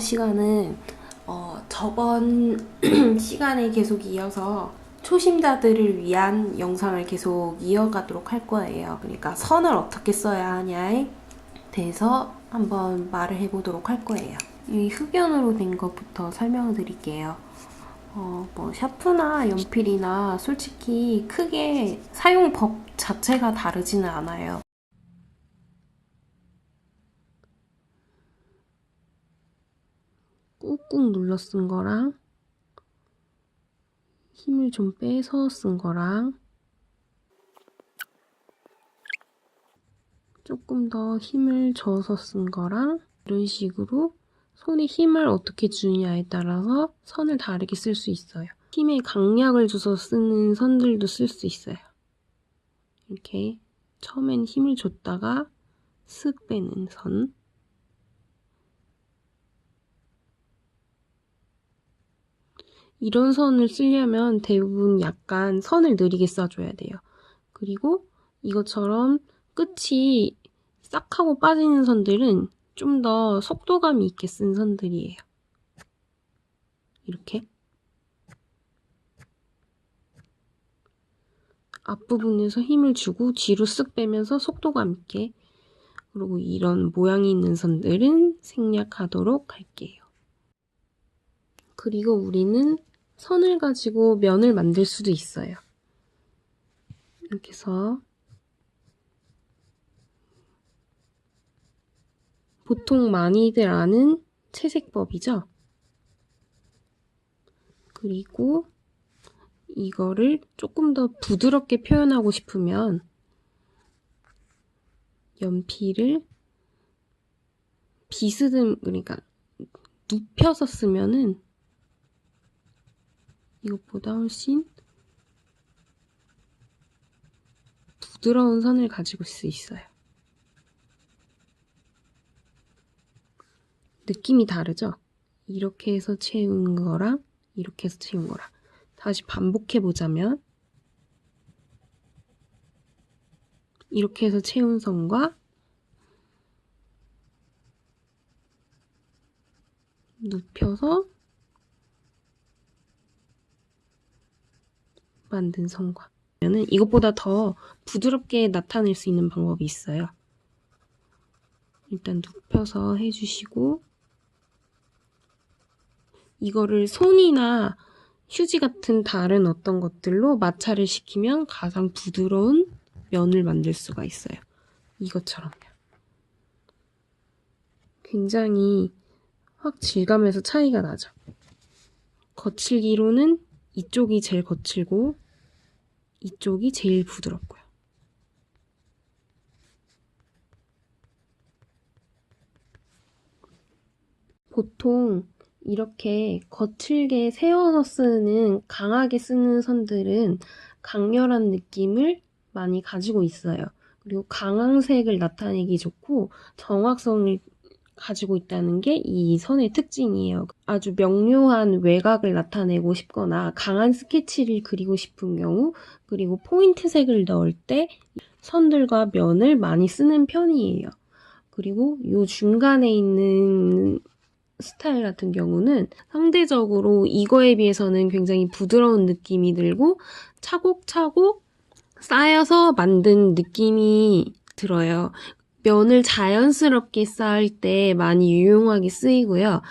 시간은 어, 저번 시간에 계속 이어서 초심자들을 위한 영상을 계속 이어가도록 할 거예요. 그러니까 선을 어떻게 써야 하냐에 대해서 한번 말을 해보도록 할 거예요. 이 흑연으로 된 것부터 설명을 드릴게요. 어, 뭐 샤프나 연필이나 솔직히 크게 사용법 자체가 다르지는 않아요. 꾹꾹 눌러 쓴 거랑 힘을 좀 빼서 쓴 거랑 조금 더 힘을 줘서 쓴 거랑 이런 식으로 손에 힘을 어떻게 주느냐에 따라서 선을 다르게 쓸 수 있어요. 힘에 강약을 줘서 쓰는 선들도 쓸 수 있어요. 이렇게 처음엔 힘을 줬다가 쓱 빼는 선 이런 선을 쓰려면 대부분 약간 선을 느리게 써줘야 돼요. 그리고 이것처럼 끝이 싹 하고 빠지는 선들은 좀 더 속도감 있게 쓴 선들이에요. 이렇게. 앞부분에서 힘을 주고 뒤로 쓱 빼면서 속도감 있게 그리고 이런 모양이 있는 선들은 생략하도록 할게요. 그리고 우리는 선을 가지고 면을 만들 수도 있어요. 이렇게 해서 보통 많이들 아는 채색법이죠. 그리고 이거를 조금 더 부드럽게 표현하고 싶으면 연필을 비스듬 그러니까 눕혀서 쓰면은 이것보다 훨씬 부드러운 선을 가지고 있을 수 있어요. 느낌이 다르죠? 이렇게 해서 채운 거랑 이렇게 해서 채운 거랑 다시 반복해 보자면 이렇게 해서 채운 선과 눕혀서 만든 선과 는 이것보다 더 부드럽게 나타낼 수 있는 방법이 있어요. 일단 눕혀서 해주시고 이거를 손이나 휴지 같은 다른 어떤 것들로 마찰을 시키면 가장 부드러운 면을 만들 수가 있어요. 이것처럼요. 굉장히 확 질감에서 차이가 나죠. 거칠기로는 이쪽이 제일 거칠고 이쪽이 제일 부드럽고요. 보통 이렇게 거칠게 세워서 쓰는 강하게 쓰는 선들은 강렬한 느낌을 많이 가지고 있어요. 그리고 강황색을 나타내기 좋고 정확성을 가지고 있다는 게 이 선의 특징이에요. 아주 명료한 외곽을 나타내고 싶거나 강한 스케치를 그리고 싶은 경우 그리고 포인트 색을 넣을 때 선들과 면을 많이 쓰는 편이에요. 그리고 이 중간에 있는 스타일 같은 경우는 상대적으로 이거에 비해서는 굉장히 부드러운 느낌이 들고 차곡차곡 쌓여서 만든 느낌이 들어요. 면을 자연스럽게 쌓을 때 많이 유용하게 쓰이고요.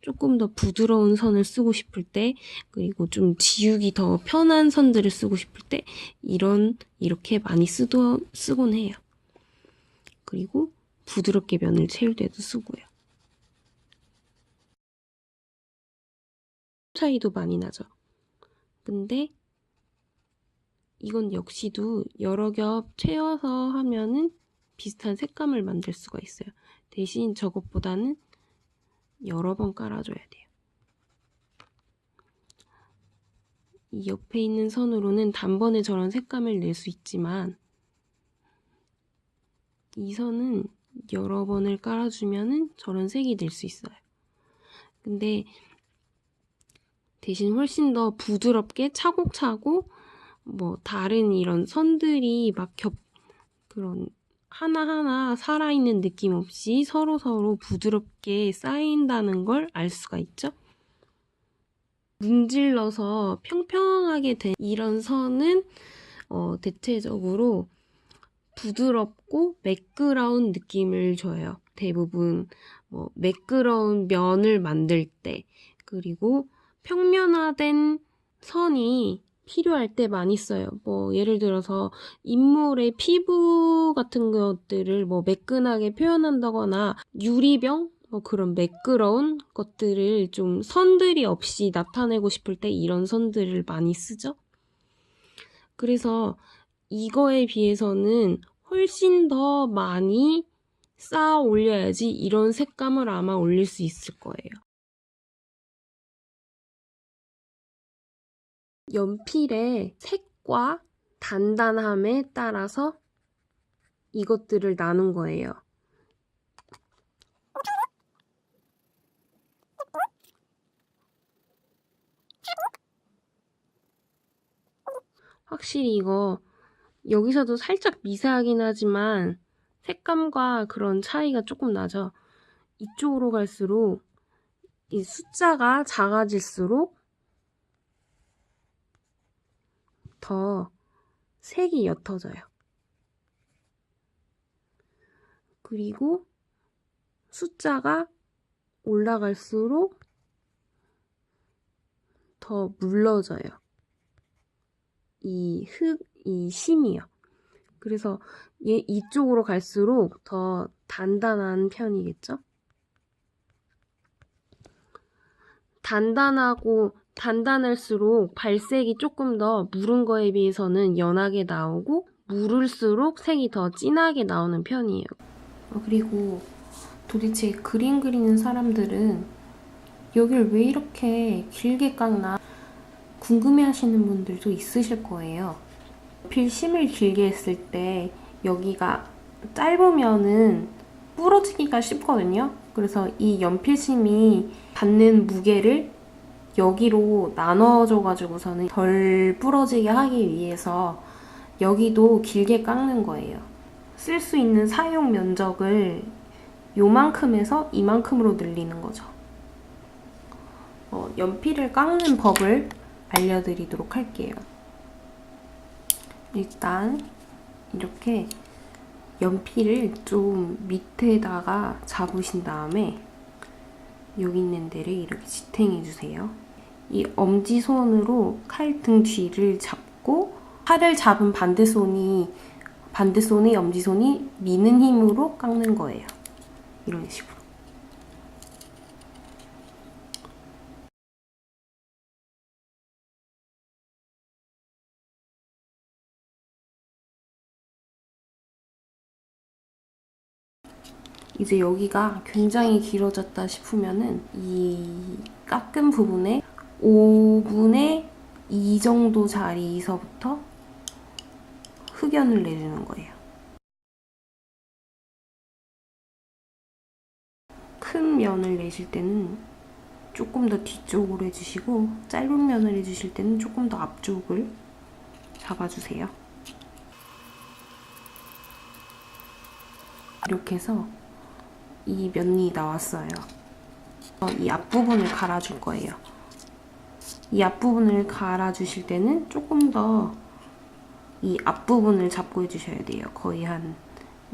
조금 더 부드러운 선을 쓰고 싶을 때, 그리고 좀 지우기 더 편한 선들을 쓰고 싶을 때, 이런, 이렇게 많이 쓰도, 쓰곤 해요. 그리고 부드럽게 면을 채울 때도 쓰고요. 차이도 많이 나죠. 근데 이건 역시도 여러 겹 채워서 하면은 비슷한 색감을 만들 수가 있어요. 대신 저것보다는 여러 번 깔아줘야 돼요. 이 옆에 있는 선으로는 단번에 저런 색감을 낼 수 있지만 이 선은 여러 번을 깔아주면은 저런 색이 낼수 있어요. 근데 대신 훨씬 더 부드럽게 차곡차곡 뭐 다른 이런 선들이 막 겹 그런 하나하나 살아있는 느낌 없이 서로서로 부드럽게 쌓인다는 걸 알 수가 있죠. 문질러서 평평하게 된 이런 선은 어, 대체적으로 부드럽고 매끄러운 느낌을 줘요. 대부분 뭐 매끄러운 면을 만들 때 그리고 평면화된 선이 필요할 때 많이 써요. 뭐 예를 들어서 인물의 피부 같은 것들을 뭐 매끈하게 표현한다거나 유리병 뭐 그런 매끄러운 것들을 좀 선들이 없이 나타내고 싶을 때 이런 선들을 많이 쓰죠. 그래서 이거에 비해서는 훨씬 더 많이 쌓아 올려야지 이런 색감을 아마 올릴 수 있을 거예요. 연필의 색과 단단함에 따라서 이것들을 나눈 거예요. 확실히 이거 여기서도 살짝 미세하긴 하지만 색감과 그런 차이가 조금 나죠. 이쪽으로 갈수록 이 숫자가 작아질수록 더 색이 옅어져요. 그리고 숫자가 올라갈수록 더 물러져요. 이 흙, 이 심이요. 그래서 얘 이쪽으로 갈수록 더 단단한 편이겠죠? 단단하고 단단할수록 발색이 조금 더 무른 거에 비해서는 연하게 나오고 무를수록 색이 더 진하게 나오는 편이에요. 어, 그리고 도대체 그림 그리는 사람들은 여길 왜 이렇게 길게 깎나 궁금해 하시는 분들도 있으실 거예요. 필심을 길게 했을 때 여기가 짧으면은 부러지기가 쉽거든요. 그래서 이 연필심이 받는 무게를 여기로 나눠줘가지고서는 덜 부러지게 하기 위해서 여기도 길게 깎는 거예요. 쓸 수 있는 사용 면적을 요만큼에서 이만큼으로 늘리는 거죠. 어, 연필을 깎는 법을 알려드리도록 할게요. 일단 이렇게 연필을 좀 밑에다가 잡으신 다음에 여기 있는 데를 이렇게 지탱해 주세요. 이 엄지손으로 칼 등 뒤를 잡고 칼을 잡은 반대손이 반대손의 엄지손이 미는 힘으로 깎는 거예요. 이런 식으로. 이제 여기가 굉장히 길어졌다 싶으면은 이 깎은 부분에 5분의 2 정도 자리에서부터 흑연을 내주는 거예요. 큰 면을 내실 때는 조금 더 뒤쪽으로 해주시고 짧은 면을 해주실 때는 조금 더 앞쪽을 잡아주세요. 이렇게 해서 이 면이 나왔어요. 어, 이 앞부분을 갈아줄 거예요. 이 앞부분을 갈아주실 때는 조금 더 이 앞부분을 잡고 해주셔야 돼요. 거의 한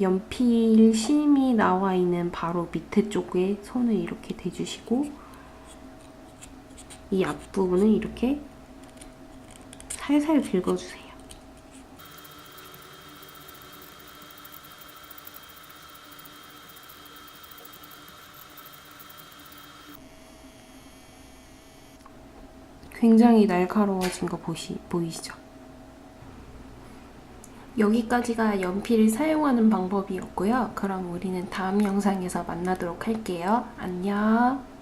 연필 심이 나와 있는 바로 밑에 쪽에 손을 이렇게 대주시고 이 앞부분을 이렇게 살살 긁어주세요. 굉장히 날카로워진 거 보시, 보이시죠? 여기까지가 연필을 사용하는 방법이었고요. 그럼 우리는 다음 영상에서 만나도록 할게요. 안녕.